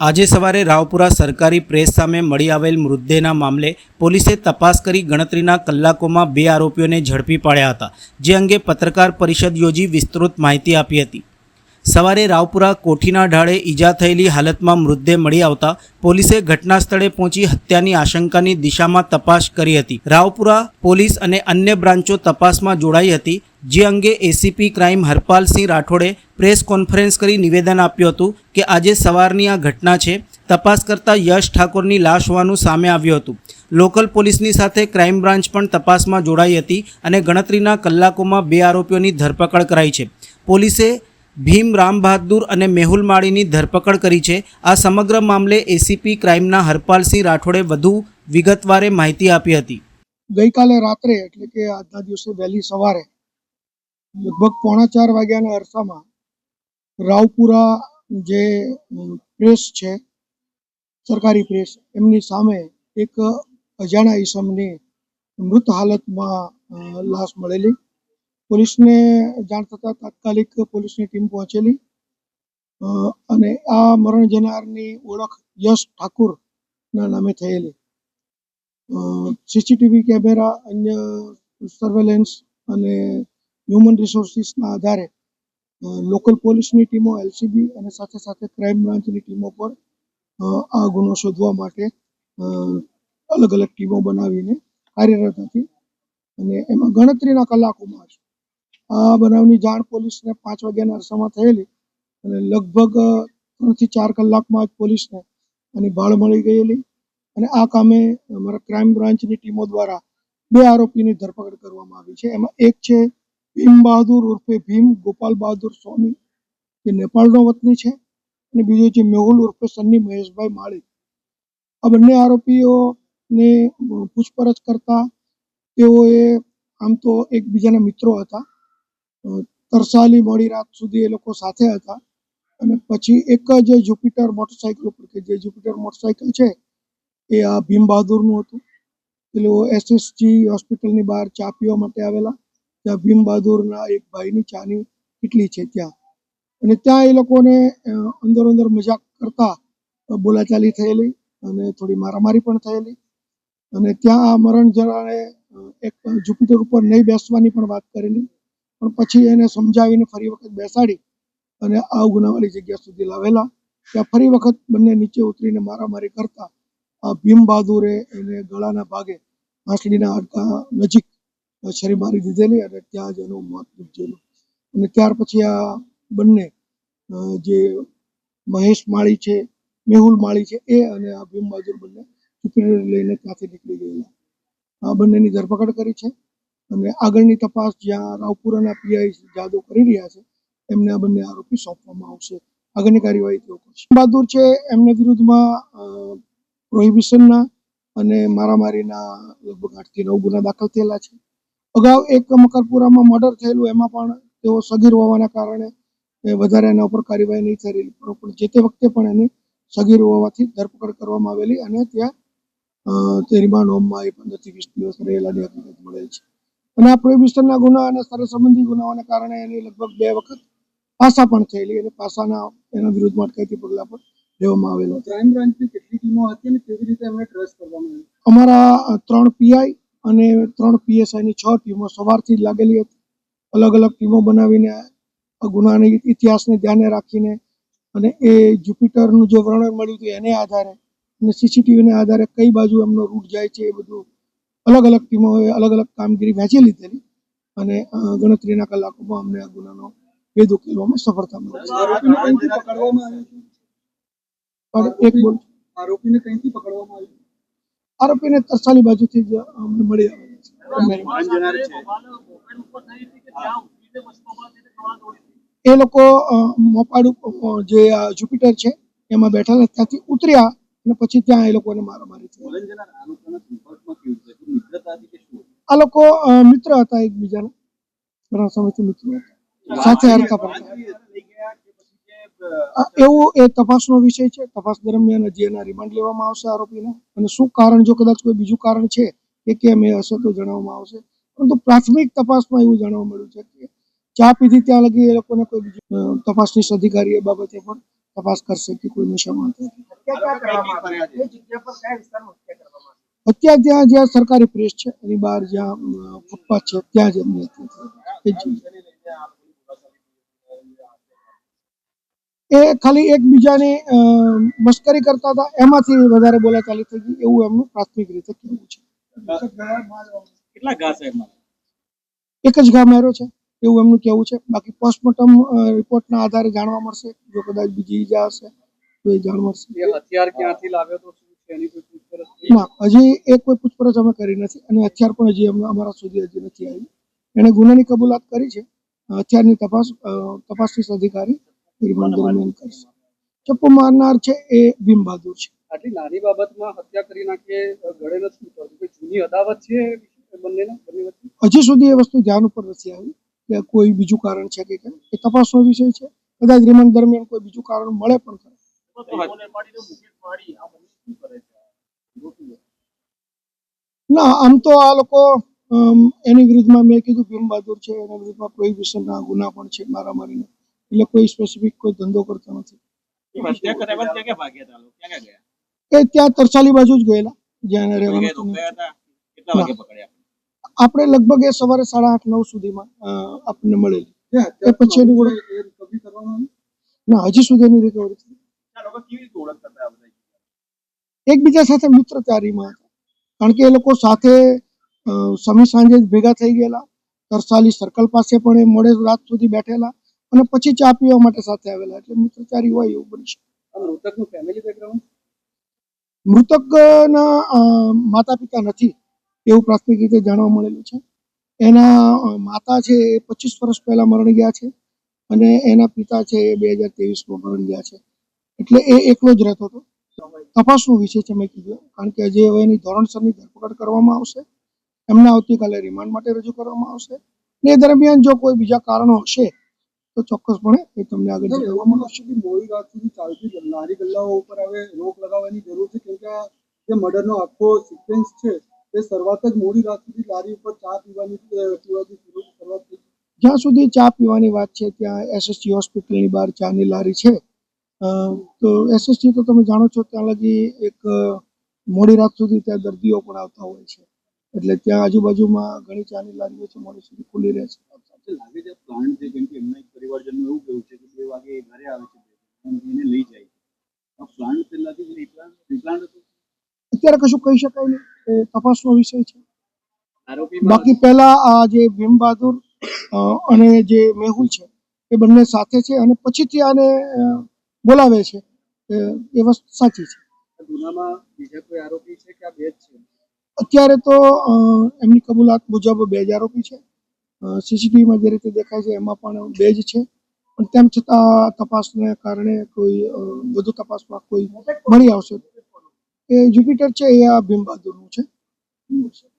આજે સવારે રાવપુરા સરકારી પ્રેસ સામે મળી આવેલ મૃતદેહના મામલે પોલીસે તપાસ કરી ગણતરીના કલાકોમાં બે આરોપીઓને ઝડપી પાડ્યા હતા, જે અંગે પત્રકાર પરિષદ યોજી વિસ્તૃત માહિતી આપી હતી. સવારે રાવપુરા કોઠીના ઢાળે ઈજા થયેલી હાલતમાં મૃતદેહ મળી આવતા પોલીસે ઘટના સ્થળે પહોંચી હત્યાની આશંકાની દિશામાં તપાસ કરી હતી. રાવપુરા પોલીસ અને અન્ય બ્રાન્ચો તપાસમાં જોડાઈ હતી જે અંગે એસીપી ક્રાઇમ હરપાલસિંહ રાઠોડે પ્રેસ કોન્ફરન્સ કરી નિવેદન આપ્યું હતું કે આજે સવારની આ ઘટના છે, તપાસ કરતાં યશ ઠાકોરની લાશ હોવાનું સામે આવ્યું હતું. લોકલ પોલીસની સાથે ક્રાઇમ બ્રાન્ચ પણ તપાસમાં જોડાઈ હતી અને ગણતરીના કલાકોમાં બે આરોપીઓની ધરપકડ કરાઈ છે. પોલીસે ભીમ રામ બહાદુર અને મેહુલ માળીની ધરપકડ કરી છે. આ સમગ્ર મામલે એસીપી ક્રાઇમના હરપાલસિંહ રાઠોડે વધુ વિગતવારે માહિતી આપી હતી. ગઈકાલે રાત્રે, એટલે કે આજના દિવસે વહેલી સવારે લગભગ પોણા ચાર વાગ્યાના અરસામાં રાવપુરા જે પ્રેસ છે, સરકારી પ્રેસ, એમની સામે એક અજાણા ઈસમની મૃત હાલતમાં લાશ મળેલી. પોલીસને જાણ થતાં તાત્કાલિક પોલીસની ટીમ પહોંચેલી. અને આ મરણ જનારની ઓળખ યશ ઠાકુરના નામે થયેલી. સીસીટીવી કેમેરા, અન્ય સર્વેલન્સ અને હ્યુમન રિસોર્સિસના આધારે લોકલ પોલીસની ટીમો એલસીબી અને સાથે સાથે ક્રાઇમ બ્રાન્ચની ટીમો પર આ ગુનો શોધવા માટે અલગ અલગ ટીમો બનાવીને કાર્યરત હતી. અને એમાં ગણતરીના કલાકોમાં આ બનાવની જાણ પોલીસને પાંચ વાગ્યાના અરસામાં થયેલી અને લગભગ ત્રણથી ચાર કલાકમાં જ પોલીસને આની ભાળ મળી ગયેલી. અને આ કામે અમારા ક્રાઇમ બ્રાન્ચની ટીમો દ્વારા બે આરોપીની ધરપકડ કરવામાં આવી છે. એમાં એક છે ભીમ બહાદુર ઉર્ફે ભીમ ગોપાલ બહાદુર સ્વામી જે નેપાળનો વતની છે અને બીજો છે મેહુલ ઉર્ફે સન્ની મહેશભાઈ માળી. આ બંને આરોપીઓને પૂછપરછ કરતા તેઓએ આમ તો એકબીજાના મિત્રો હતા. તરસાલી મોડી રાત સુધી એ લોકો સાથે હતા અને પછી એક જ જુપિટર મોટરસાઇકલ ઉપર કે જે જુપિટર મોટરસાઇકલ છે એ આ ભીમ બહાદુરનું હતું. પેલું એસએસજી હોસ્પિટલની બહાર ચા પીવા માટે આવેલા. ત્યાં ભીમ બહાદુરના એક ભાઈની ચાની કેટલી છે ત્યાં. અને ત્યાં એ લોકોને અંદર અંદર મજાક કરતા બોલાચાલી થયેલી અને થોડી મારામારી પણ થયેલી. અને ત્યાં આ મરણ જણાને એક જુપિટર ઉપર નહીં બેસવાની પણ વાત કરેલી. પણ પછી એને સમજાવીને ફરી વખત બેસાડી અને આ ગુનાવાળી જગ્યા સુધી લાવેલા. ત્યાં ફરી વખત બંને નીચે ઉતરીને મારામારી કરતા. આ ભીમ બહાદુરે એને ગળાના ભાગે આંસડીના હાડકા નજીક છરી મારી દીધેલી અને ત્યાં જ એનું મોત નીપજેલું. અને ત્યાર પછી આ બંને જે મહેશ માળી છે, મેહુલ માળી છે, એ અને આ ભીમ બહાદુર બંને જુપિટર લઈને ત્યાંથી નીકળી ગયેલા. આ બંનેની ધરપકડ કરી છે અને આગળની તપાસ જ્યાં રાવપુરાના પીઆઈ જાદવ કરી રહ્યા છે, એમને આ બંને આરોપી સોંપવામાં આવશે. આગળની કાર્યવાહી તેઓ કરશે. બહાદુર છે, એમને વિરુદ્ધમાં પ્રોહિબિશનના અને મારામારીના લગભગ આઠથી નવ ગુના દાખલ થયેલા છે. અગાઉ એક મકરપુરામાં મર્ડર થયેલું એમાં પણ તેઓ સગીર હોવાના કારણે એ વધારે એના ઉપર કાર્યવાહી નહીં થયેલી પણ જે તે વખતે પણ એની સગીર હોવાથી ધરપકડ કરવામાં આવેલી અને ત્યાં તે રિમાન્ડ હોમમાં એ પંદરથી વીસ દિવસ રહેલાની હકીકત મળેલ છે. અને આ પ્રોહિબિશનના ગુના અને સર સંબંધી ગુનાઓને કારણે એની લગભગ બે વખત પાસા પણ થયેલી અને પાસાના એના વિરુદ્ધમાં અટકાયતી પગલાં પણ લેવામાં આવેલો. ક્રાઇમ બ્રાન્ચની કેટલી ટીમો હતી અને કેવી રીતે એમને ટ્રસ્ટ કરવામાં આવી? અમારા ત્રણ પીઆઈ અને ત્રણ પીએસઆઈની છ ટીમો સવારથી જ લાગેલી હતી. અલગ અલગ ટીમો બનાવીને ગુનાની ઇતિહાસને ધ્યાને રાખીને અને એ જુપિટરનું જે વર્ણન મળ્યું હતું એને આધારે અને સીસીટીવીને આધારે કઈ બાજુ એમનો રૂટ જાય છે એ બધું અલગ અલગ ટીમોએ અલગ અલગ કામગીરી વહેંચી લીધેલી અને ગણતરીના કલાકોમાં અમને આ ગુનાનો ભેદ ઉકેલવામાં સફળતા મળી. પણ એક બોલ. આરોપીને કંઈથી પકડવામાં આવ્યું? આરોપીને તરસાલી બાજુથી જ અમને મળી આવે છે. એ લોકો મોપાડ જે જુપિટર છે એમાં બેઠા ત્યાંથી ઉતર્યા અને પછી ત્યાં એ લોકોને મારામારી થઈ. આ લોકો મિત્ર હતા એકબીજાના. ઘણા સમયથી મિત્ર હતા. સાથે હરતા અ, એવું એ તપાસનો વિષય છે તપાસ દરમિયાન હજી એના રિમાન્ડ લેવામાં આવશે આરોપીને અને શું કારણ, જો કદાચ કોઈ બીજું કારણ છે કે કેમ એ હશે તો જણાવવામાં આવશે પરંતુ પ્રાથમિક તપાસમાં એવું જાણવા મળ્યું છે કે ચા પીધી ત્યાં લગી એ લોકોને કોઈ બીજું તપાસનીશ અધિકારી એ બાબતે પણ તપાસ કરશે કે કોઈ નશામાં? અત્યારે ત્યાં જ્યાં સરકારી પ્રેસ છે, એની બહાર જ્યાં ફૂટપાથ છે, ત્યાં જ એમની હત્યા થઈ એ ખાલી એકબીજાની મશ્કરી કરતા હતા. એમાંથી વધારે બોલાચાલી થઈ ગઈ. એવું એમનું પ્રાથમિક રીતે કહેવું છે. કેટલા ઘા એક જ ઘા માર્યો છે. એવું એમનું કહેવું છે. બાકી પોસ્ટમોર્ટમ રિપોર્ટના આધારે જાણવા મળશે. જો કદાચ બીજી ઈજા હશે તો એ જાણ મળશે. હથિયાર ક્યાંથી લાવ્યો તો શું છે? એની કોઈ પૂછપરછ થઈ? ના હજી એ કોઈ પૂછપરછ અમે કરી નથી. અને હથિયાર પણ હજી અમારા સુધી હજી નથી આવી. એણે ગુનાની કબૂલાત કરી છે. હથિયારની તપાસ તપાસનીશ અધિકારી રિમાન્ડ દરમિયાન કરશે. ચપ્પુ મારનાર છે એ ભીમ બહાદુર છે. આટલી નાની બાબતમાં હત્યા કરી નાખીએ ગળે નથી ઉતરતું. જૂની અદાવત છે હજી સુધી એ વસ્તુ ધ્યાન ઉપર નથી આવી કે કોઈ બીજું કારણ છે કે કેમ. એ તપાસનો વિષય છે. કદાચ રિમાન્ડ દરમિયાન કોઈ બીજું કારણ મળે પણ ખરું. ના આમ તો આ લોકો એની વિરુદ્ધમાં મેં કીધું ભીમ બહાદુર છે એના વિરુદ્ધમાં પ્રોહિબિશનના ગુના પણ છે મારામારીના. એટલે કોઈ સ્પેસિફિક કોઈ ધંધો કરતો નથી. એ ત્યાં તરસાલી બાજુ જ ગયેલા જ્યાં રહેવાનું જગ્યાએ હતું. રોકાયા હતા કેટલા વાગે પકડ્યા આપણે લગભગ એ સવારે સાડા આઠ નવ સુધીમાં આપણને મળેલી. એ પછી એની ઓળખ ના? હજી સુધી એની રિકવરી થઈ એકબીજા સાથે મિત્રતારીમાં હતા. કારણ કે એ લોકો સાથે સમી સાંજે જ ભેગા થઈ ગયેલા. તરસાલી સર્કલ પાસે પણ એ મોડે રાત સુધી બેઠેલા. અને પછી ચા પીવા માટે સાથે આવેલા. એટલે મિત્રચારી હોય એવું બની શકે. મૃતકનું ફેમિલી બેકગ્રાઉન્ડ મૃતકના માતા પિતા નથી એવું પ્રાથમિક રીતે જાણવા મળેલું છે. એના માતા છે એ પચીસ વર્ષ પહેલા મરણ ગયા છે અને એના પિતા છે એ બે હજાર ત્રેવીસમાં મરણ ગયા છે. એટલે એ એકલો જ રહેતો હતો. તપાસનો વિષય છે મેં કીધું. કારણ કે હજી હવે એની ધોરણસરની ધરપકડ કરવામાં આવશે. એમને આવતીકાલે રિમાન્ડ માટે રજૂ કરવામાં આવશે. ને એ દરમિયાન જો કોઈ બીજા કારણો હશે તો ચોક્કસપણે એ તમને આગળ જણાવવામાં આવશે મોડી રાત સુધી ચાલતી લારી ગલ્લાઓ ઉપર હવે રોક લગાવવાની જરૂર છે કેમ કે જે મર્ડરનો આખો સિક્વન્સ છે એ શરૂઆત જ મોડી રાત સુધી લારી ઉપર ચા પીવાની પીવાથી શરૂ શરૂઆત થઈ જ્યાં સુધી ચા પીવાની વાત છે ત્યાં એસએસજી હોસ્પિટલની બહાર ચાની લારી છે. તો એસએસજી તો તમે જાણો છો ત્યાં લગી એક મોડી રાત સુધી ત્યાં દર્દીઓ પણ આવતા હોય છે. એટલે ત્યાં આજુબાજુમાં ઘણી ચાની લારીઓ છે મોડી સુધી ખુલ્લી રહે છે. લાગે છે પ્લાન છે કેમ કે એમના એક પરિવારજનનું એવું કહેવું છે કે બે વાગે એ ઘરે આવે છે એને લઈ જાય છે. પ્લાન પહેલાથી રીપ્લાન્ટ હતો? અત્યારે કશું કહી શકાય નહીં. એ તપાસનો વિષય છે. બાકી પહેલા આ જે ભીમ બહાદુર અને જે મેહુલ છે એ બંને સાથે છે અને પછીથી આને બોલાવે છે. એ વસ્તુ સાચી છે. ગુનામાં બીજા કોઈ આરોપી છે કે આ બે જ છે? અત્યારે તો એમની કબૂલાત મુજબ બે જ આરોપી છે. સીસીટીવીમાં જે રીતે દેખાય છે એમાં પણ બે જ છે. પણ તેમ છતાં તપાસને કારણે કોઈ વધુ તપાસમાં કોઈ મળી આવશે. એ જ્યુપિટર છે એ આ ભીમ બહાદુરનું છે.